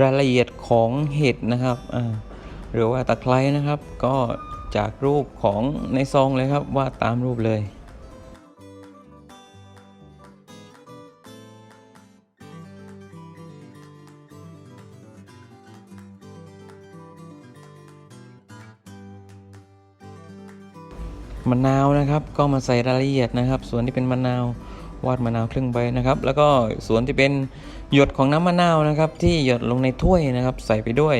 รายละเอียดของเห็ดนะครับหรือว่าตะไคร้นะครับ ก็จากรูปของในซองเลยครับวาดตามรูปเลยมะนาวนะครับก็มาใส่รายละเอียดนะครับ ส่วนที่เป็นมะนาววาดมะนาวครึ่งใบนะครับ แล้วก็ส่วนที่เป็น หยดของน้ำมะนาวนะครับ ที่หยดลงในถ้วยนะครับ ใส่ไปด้วย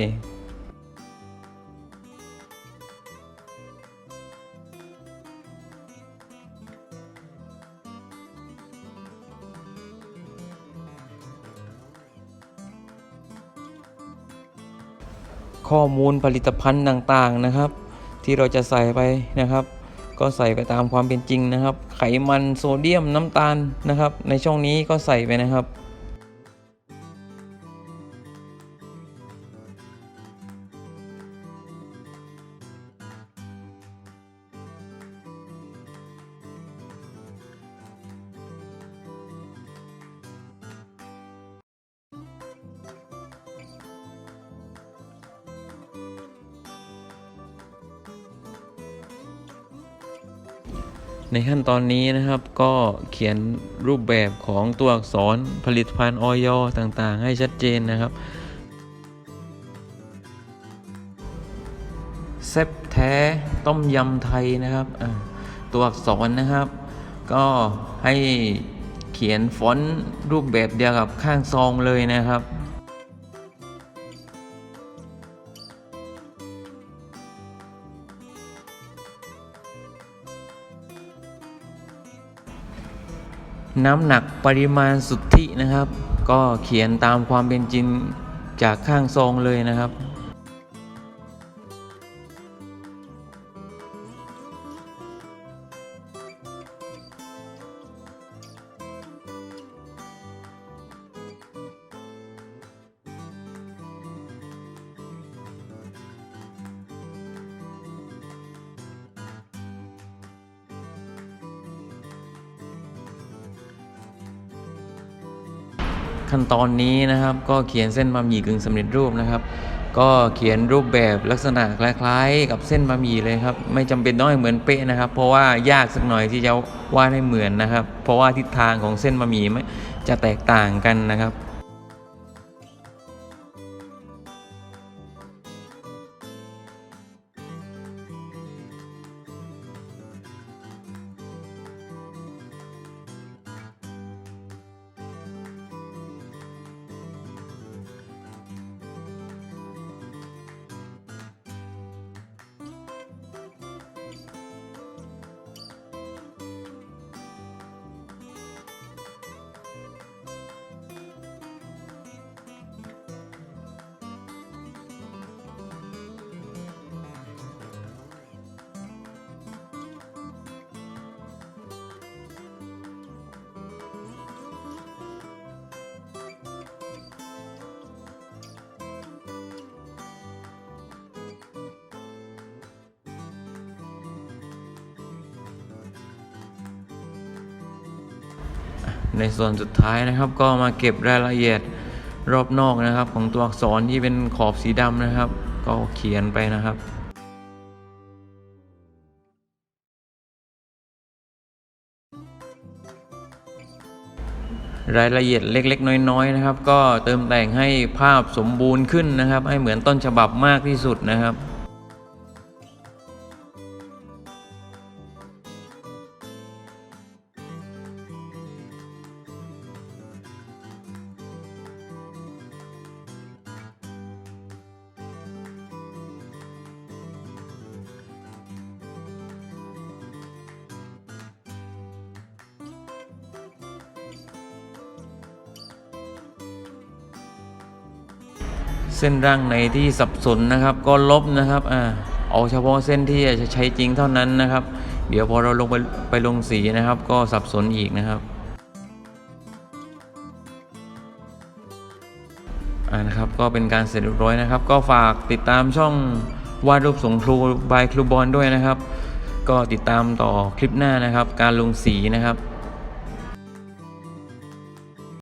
ข้อมูลผลิตภัณฑ์ต่างๆนะครับ ที่เราจะใส่ไปนะครับก็ใส่ไปตามความเป็นจริงนะครับ ไขมันโซเดียมน้ำตาลนะครับ ในช่องนี้ก็ใส่ไปนะครับ ในขั้นตอนนี้นะครับก็เขียนรูปแบบของตัวอักษรผลิตภัณฑ์ออยต่างๆ ให้ชัดเจนนะครับเซฟแท้ต้มยำไทยนะครับตัวอักษรนะครับ ก็ให้เขียนฟอนต์รูปแบบเดียวกับข้างซองเลยนะครับ น้ำหนักปริมาณสุทธินะครับ ก็เขียนตามความเป็นจริงจากข้างซองเลยนะครับ ขั้นตอนนี้นะครับ ก็เขียนเส้นบะหมี่กึ่งสำเร็จรูปนะครับ ก็เขียนรูปแบบลักษณะคล้ายๆ กับเส้นบะหมี่เลยครับ ไม่จำเป็นต้องให้เหมือนเป๊ะนะครับ เพราะว่ายากสักหน่อยที่จะวาดให้เหมือนนะครับ เพราะว่าทิศทางของเส้นบะหมี่จะแตกต่างกันนะครับ ในส่วนสุดท้ายนะครับ ก็มาเก็บรายละเอียดรอบนอกนะครับ ของตัวอักษรที่เป็นขอบสีดำนะครับ ก็เขียนไปนะครับรายละเอียดเล็กๆ น้อยๆนะครับ ก็เติมแต่งให้ภาพสมบูรณ์ขึ้นนะครับ ให้เหมือนต้นฉบับมากที่สุดนะครับ เส้นร่างไหนที่สับสนนะครับก็ลบนะครับอ่าเอาเฉพาะเส้นที่จะใช้จริงเท่านั้นนะครับ เดี๋ยวพอเราลงไปไปลงสีนะครับ ก็สับสนอีกนะครับอ่านะครับก็เป็นการเสร็จเรียบร้อยนะครับ ก็ฝากติดตามช่องวาดรูปสงครูบายครูบอลด้วยนะครับ ก็ติดตามต่อคลิปหน้านะครับ การลงสีนะครับ